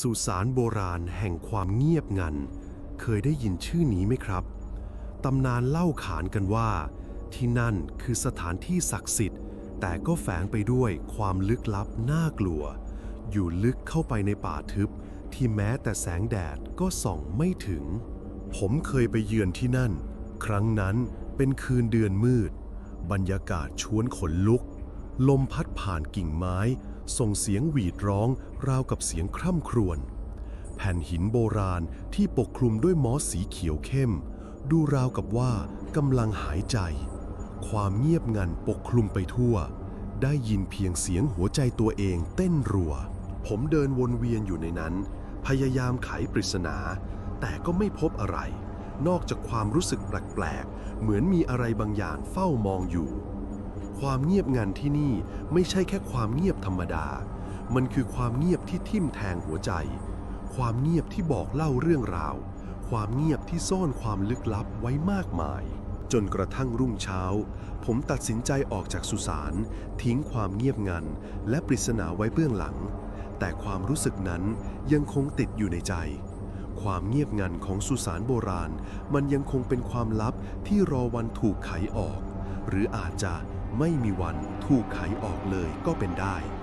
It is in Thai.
สุสานโบราณแห่งความเงียบงัน เคยได้ยินชื่อนี้ไหมครับ ตำนานเล่าขานกันว่า ที่นั่นคือสถานที่ศักดิ์สิทธิ์ แต่ก็แฝงไปด้วยความลึกลับน่ากลัว อยู่ลึกเข้าไปในป่าทึบ ที่แม้แต่แสงแดดก็ส่องไม่ถึง ผมเคยไปเยือนที่นั่น ครั้งนั้นเป็นคืนเดือนมืด บรรยากาศชวนขนลุก ลมพัดผ่านกิ่งไม้ ส่งเสียงหวีดร้องราวกับเสียงคร่ำครวญ แผ่นหินโบราณที่ปกคลุมด้วยมอสสีเขียวเข้ม ดูราวกับว่ากำลังหายใจ ความเงียบงันปกคลุมไปทั่ว ได้ยินเพียงเสียงหัวใจตัวเองเต้นรัว ผมเดินวนเวียนอยู่ในนั้น พยายามไขปริศนา แต่ก็ไม่พบอะไร นอกจากความรู้สึกแปลกๆ เหมือนมีอะไรบางอย่างเฝ้ามองอยู่ ความเงียบงันที่นี่ไม่ใช่แค่ความเงียบธรรมดา มันคือความเงียบที่ทิ่มแทงหัวใจ ความเงียบที่บอกเล่าเรื่องราว ความเงียบที่ซ่อนความลึกลับไว้มากมาย จนกระทั่งรุ่งเช้า ผมตัดสินใจออกจากสุสานทิ้งความเงียบงันและปริศนาไว้เบื้องหลัง แต่ความรู้สึกนั้นยังคงติดอยู่ในใจความเงียบงันของสุสานโบราณ มันยังคงเป็นความลับที่รอวันถูกไขออก หรืออาจจะ ไม่มีวันถูกไขออกเลยก็เป็นได้